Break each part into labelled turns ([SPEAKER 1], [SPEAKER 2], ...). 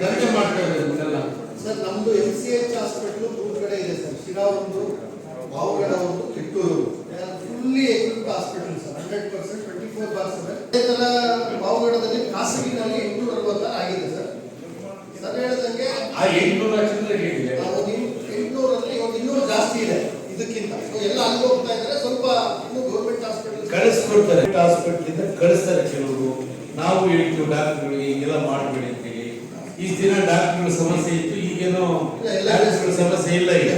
[SPEAKER 1] ದಂಧೆ ಮಾಡ್ತಾರೆ ಇದನ್ನೆಲ್ಲ
[SPEAKER 2] ಸರ್ ನಮ್ದು ಎಂ ಸಿ ಎಚ್ ಹಾಸ್ಪಿಟ್ಲು ಮೂರು ಕಡೆ ಇದೆ ಸರ್. ಶಿರಾ ಒಂದು ಬಾವುಗಡ ಒಂದು Kittur fully equip hospital sir. Hundred percent twenty four by seven ಅದೇ ಥರ ಬಾವುಗಡದಲ್ಲಿ ಖಾಸಗಿನಲ್ಲಿ ಎಂಟುನೂರ ಅರವತ್ತಾರು ಆಗಿದೆ ಸರ್. ಸರ್ ಹೇಳಿದಂಗೆ ಎಂಟುನೂರಲ್ಲಿ ಇವಾಗ ಇನ್ನೂರು ಜಾಸ್ತಿ ಇದೆ ಇದಕ್ಕಿಂತ. ಎಲ್ಲ ಅಲ್ಲಿ ಹೋಗ್ತಾ ಇದ್ದಾರೆ. ಸ್ವಲ್ಪ ಇನ್ನು ಗೌರ್ಮೆಂಟ್ ಹಾಸ್ಪಿಟಲ್
[SPEAKER 1] ಕಳಿಸ್ಕೊಡ್ತಾರೆ. ಹಾಸ್ಪಿಟ್ಲಿಂದ ಕಳಿಸ್ತಾರೆ ಕೆಲವರು. ನಾವು ಹೇಳ್ತೀವಿ ಡಾಕ್ಟರ್ಗಳಿಗೆ ಹಿಂಗೆಲ್ಲ ಮಾಡಬೇಡಿ ಅಂತ ಹೇಳಿ ಈ ದಿನ ಡಾಕ್ಟರ್ ಸಮಸ್ಯೆ ಇತ್ತು ಈಗೇನೋ ಡಾಕ್ಟರ್ಗಳ ಸಮಸ್ಯೆ ಇಲ್ಲ ಈಗ.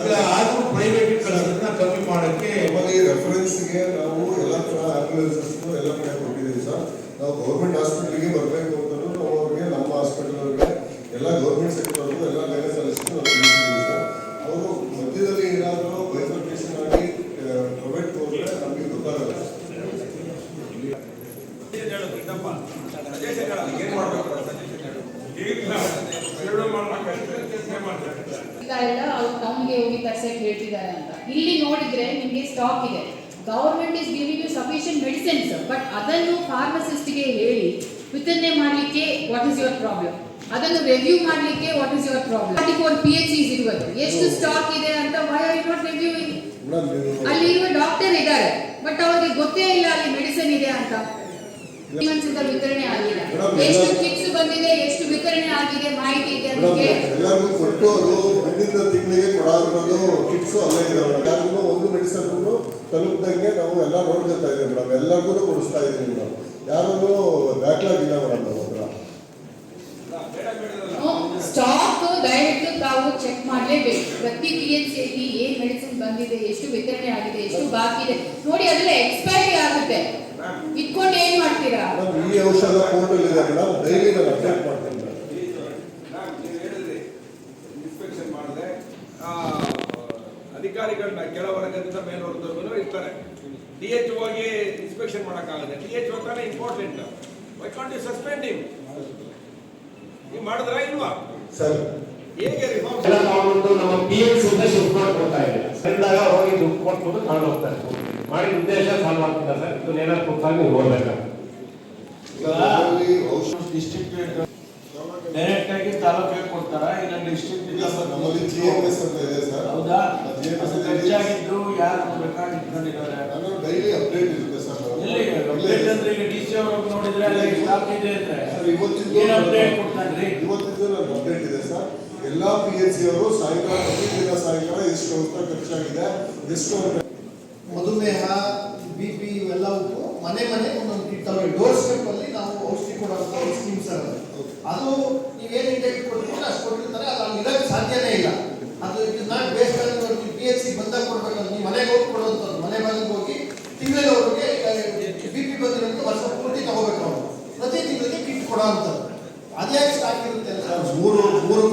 [SPEAKER 1] ಆದರೂ ಆದ್ರೂ ಪ್ರೈವೇಟ್ ಅದನ್ನ ಕಮ್ಮಿ ಮಾಡೋಕ್ಕೆ
[SPEAKER 3] ಇವಾಗ ಈ ರೆಫರೆನ್ಸ್ಗೆ ನಾವು ಎಲ್ಲ ತರ ಆಂಬುಲೆನ್ಸಸ್ ಎಲ್ಲ ಕಡೆ ಕೊಟ್ಟಿದ್ದೀವಿ ಸರ್. ನಾವು ಗೌರ್ಮೆಂಟ್ ಹಾಸ್ಪಿಟ್ಲಿಗೆ ಬರಬೇಕು ಅಂತಲೂ ನಾವು ಅವ್ರಿಗೆ ನಮ್ಮ ಹಾಸ್ಪಿಟಲ್ ಅವ್ರಿಗೆ ಎಲ್ಲ ಗೌರ್ಮೆಂಟ್ ಸೆಕ್ಟರ್ ಅವ್ರಿಗೂ ಎಲ್ಲ ಲೆಕ್ಕ ಸಲ್ಲಿಸಿ ನಾವು ತಿಳಿಸಿದ್ದೀವಿ ಸರ್ ಅವರು ಮಧ್ಯದಲ್ಲಿ ಏನಾದರೂ ಬೈಫರ್ಕೇಶನ್ ಆಗಿ ಪ್ರೈವೇಟ್ ಹೋದ್ರೆ ನಮಗೆ ಗೊತ್ತಾಗಲ್ಲ
[SPEAKER 4] ಅವ್ರು ಟೌನ್ಗೆ ಹೋಗಿ ತರ್ಸಕ್ಕೆ ಹೇಳ್ತಿದ್ದಾರೆ ಅಂತ. ಇಲ್ಲಿ ನೋಡಿದ್ರೆ ನಿಮಗೆ ಸ್ಟಾಕ್ ಇದೆ. Government is giving you sufficient medicines but ಅದನ್ನು ಫಾರ್ಮಸಿಸ್ಟ್ಗೆ ಹೇಳಿ ವಿತರಣೆ ಮಾಡಲಿಕ್ಕೆ ವಾಟ್ ಇಸ್ ಯುವರ್ ಪ್ರಾಬ್ಲಮ್ ಅದನ್ನು ರಿವ್ಯೂ ಮಾಡಲಿಕ್ಕೆ what is your problem forty four P H is ಇರುವುದು ಎಷ್ಟು ಸ್ಟಾಕ್ ಇದೆ ಅಂತ ವೈ ಆರ್ ನಾಟ್ ರಿವ್ಯೂವಿಂಗ್ ಅಲ್ಲಿ ಇರುವ ಡಾಕ್ಟರ್ ಇದ್ದಾರೆ ಬಟ್ ಅವರಿಗೆ ಗೊತ್ತೇ ಇಲ್ಲ ಅಲ್ಲಿ ಮೆಡಿಸಿನ್ ಇದೆ ಅಂತ. ವಿತರಣೆ ಆಗಿಲ್ಲ. ಎಷ್ಟು ಕಿಟ್ಸ್ ಬಂದಿದೆ? ಆಗಿದೆ ಮಾಹಿತಿ ಇದೆ
[SPEAKER 3] ಎಲ್ಲರಿಗೂ ಕೊಟ್ಟು ಅವರು ಮುಂದಿನ ತಿಂಗಳಿಗೆ ಕೊಡಾಗಿರೋದು ಕಿಟ್ಸು ಅಲ್ಲೇ ಇದೆ ಮೇಡಮ್ ಯಾರಿಗೂ ಒಂದು ಮೆಡಿಸನ್ ತಲುಪ್ದಂಗೆ ನಾವು ಎಲ್ಲ ನೋಡ್ಕೊತಾ ಇದ್ದೀವಿ ಮೇಡಮ್. ಎಲ್ಲರಿಗೂ ಕೊಡಿಸ್ತಾ ಇದ್ದೀವಿ ಮೇಡಮ್. ಯಾರನ್ನು ಬ್ಯಾಕ್ಲಾಗ್ ಇಲ್ಲ ಮೇಡಮ್ ನಾವು ಹತ್ರ.
[SPEAKER 4] ಸ್ಟಾಕ್ ದಯವಿಟ್ಟು ತಾವು ಚೆಕ್ ಮಾಡಲೇಬೇಕು. ಪ್ರತಿ ಪಿ ಎಚ್ ಸಿಯಲ್ಲಿ ಏನ್ ಮೆಡಿಸಿನ್ ಬಂದಿದೆ ಎಷ್ಟು ವಿತರಣೆ ಆಗಿದೆ ಎಷ್ಟು ಬಾಕಿ ಇದೆ ನೋಡಿ ಅದೆಲ್ಲ ಎಕ್ಸ್ಪೈರಿ ಆಗುತ್ತೆ. ಇಟ್ಕೊಂಡು ಏನ್ ಮಾಡ್ತೀರಾ?
[SPEAKER 3] ಈ ಔಷಧ ಪೋರ್ಟಲ್ ಇದೆ ಮೇಡಮ್. ಡೈಲಿ ನಾನು ಅಪ್ಡೇಟ್ ಮಾಡ್ತೀನಿ ಮೇಡಮ್
[SPEAKER 5] ನೀವು ಹೇಳಿದ್ರಿ ಇನ್ಸ್ಪೆಕ್ಷನ್ ಮಾಡಿದ್ರೆ ಅಧಿಕಾರಿಗಳನ್ನ ಕೆಳವರ್ಗದಿಂದ ಮೇಲ್ವರ್ಗದವರೆಗೂ ಇರ್ತಾರೆ. ಡಿ ಎಚ್ ಹೋಗಿ ಇನ್ಸ್ಪೆಕ್ಷನ್ ಮಾಡೋಕ್ಕಾಗಲ್ಲ. ಡಿ ಎಚ್ ತಾನೇ important why can't you suspend him ನೀವು ಮಾಡಿದ್ರ ಇಲ್ವಾ?
[SPEAKER 3] ಸರ್
[SPEAKER 5] ಹೇಗೆ ರಿಫಾರ್ಮ್
[SPEAKER 6] ಎಲ್ಲ ತಗೊಂಡು ನಮ್ಮ ಪಿ ಎಸ್ ಇಂದ ಶಿಫ್ಟ್ ಮಾಡ್ಕೊಡ್ತಾ ಇದೆ. ಸರಿದಾಗ ಹೋಗಿ ದುಡ್ಡು ಕೊಟ್ಬಿಟ್ಟು ತಗೊಂಡು ಹೋಗ್ತಾರೆ. ಮಾಡಿ ಉದ್ದೇಶ ಸಾಲ್ವ್ ಆಗ್ತಿಲ್ಲ ಸರ್. ಇದು ಏನಾದ್ರು ಕೂತಾಗ ನೀವು
[SPEAKER 3] ಔಷಧ
[SPEAKER 7] ಡೈರೆಕ್ಟ್ ಆಗಿ ತಾಲೂಕಿಗೆ ಕೊಡ್ತಾರ? ಇಲ್ಲ ಡಿಸ್ಟ್ರಿಕ್ಟ್
[SPEAKER 3] ಇಲ್ಲ ಸರ್ ನಮ್ಮಲ್ಲಿ ಜಿ ಎಂ ಎಸ್ ಅಂತ ಇದೆ ಎಂ ಡೈಲಿ ಅಪ್ಡೇಟ್ ಇರುತ್ತೆ ಸರ್
[SPEAKER 7] ಅಪ್ಡೇಟ್ ಅಂದ್ರೆ ಈಗ ಡಿ ಸಿ ಅವರು ನೋಡಿದ್ರೆ ಅಲ್ಲಿ ಸ್ಟಾಕ್ ಇದೆ ಅಂದ್ರೆ
[SPEAKER 3] ಸರ್ ಇವತ್ತಿದ್ದು
[SPEAKER 7] ಏನ್ ಅಪ್ಡೇಟ್ ಕೊಡ್ತಾನ್ರಿ
[SPEAKER 3] ಇವತ್ತಿದ್ದು ನನ್ನ ಅಪ್ಡೇಟ್ ಇದೆ ಸರ್. ಎಲ್ಲಾ ಪಿ ಎಚ್ ಸಿ ಅವರು ಸಾಯಂಕಾಲ ಪ್ರತಿದಿನ ಸಾಯಂಕಾಲ ಎಷ್ಟು ಅಂತ ಖರ್ಚಾಗಿದೆ ಎಷ್ಟು
[SPEAKER 2] ಮಧುಮೇಹ ಬಿ ಪಿ ಇವೆಲ್ಲವಕ್ಕೂ ಮನೆ ಮನೆ ಒಂದೊಂದು ಕಿಟ್ ಅವ್ರಿಗೆ ಡೋರ್ ಸ್ಟೆಪ್ ಅಲ್ಲಿ ನಾವು ಔಷಧಿ ಕೊಡುವಂತ ಒಂದು ಸ್ಕೀಮ್ ಸರ್ ಅದು. ನೀವೇನು ಇಂಟೆಕ್ಟ್ ಕೊಡ್ತೀವಿ ಅಷ್ಟು ಕೊಟ್ಟಿರ್ತಾರೆ ಅದು ಅಲ್ಲಿ ಇರಕ್ಕೆ ಸಾಧ್ಯನೇ ಇಲ್ಲ. ಅದು it is not based on P H C ಬಂದಾಗ ಕೊಡ್ಬೇಕಂತ ನೀವು ಮನೆಗೆ ಹೋಗಿ ಕೊಡುವಂಥದ್ದು ಮನೆ ಬಾಗಿಲಿಗೆ ಹೋಗಿ ತಿಂಗಳಿಗೆ ಅವ್ರಿಗೆ ಬಿ ಪಿ ಬಂದಿರೋದು ವರ್ಷ ಪೂರ್ತಿ ತಗೋಬೇಕು ಪ್ರತಿ ತಿಂಗಳಿಗೆ ಕಿಟ್ ಕೊಡೋ ಅಂತ ಅದ್ಯಾಕೆ ಸ್ಟಾಕ್ ಇರುತ್ತೆ
[SPEAKER 3] ಮೂರು ಮೂರು